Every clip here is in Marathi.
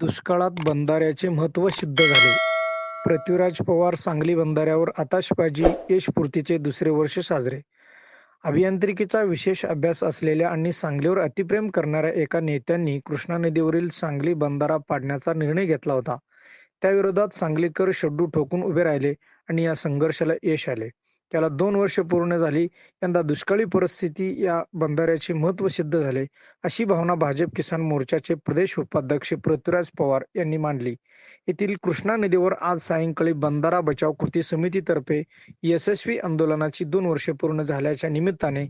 दुष्काळात बंधाऱ्याचे महत्त्व सिद्ध झाले. पृथ्वीराज पवार सांगली बंधाऱ्यावर आताशबाजी यशपूर्तीचे दुसरे वर्ष साजरे. अभियांत्रिकीचा विशेष अभ्यास असलेल्या आणि सांगलीवर अतिप्रेम करणाऱ्या एका नेत्यांनी कृष्णा नदीवरील सांगली बंधारा पाडण्याचा निर्णय घेतला होता. त्याविरोधात सांगलीकर शड्डू ठोकून उभे राहिले आणि या संघर्षाला यश आले. त्याला दोन वर्ष पूर्ण झाली. यंदा दुष्काळी परिस्थिती या बंधाऱ्याचे महत्त्व सिद्ध झाले, अशी भावना भाजप किसान मोर्चाचे प्रदेश उपाध्यक्ष पृथ्वीराज पवार यांनी मांडली. येथील कृष्णा नदीवर आज सायंकाळी बंधारा बचाव कृती समितीतर्फे यशस्वी आंदोलनाची दोन वर्षे पूर्ण झाल्याच्या निमित्ताने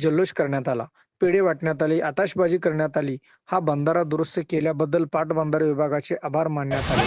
जल्लोष करण्यात आला. पेढे वाटण्यात आले, आताशबाजी करण्यात आली. हा बंधारा दुरुस्त केल्याबद्दल पाटबंधारे विभागाचे आभार मानण्यात आले.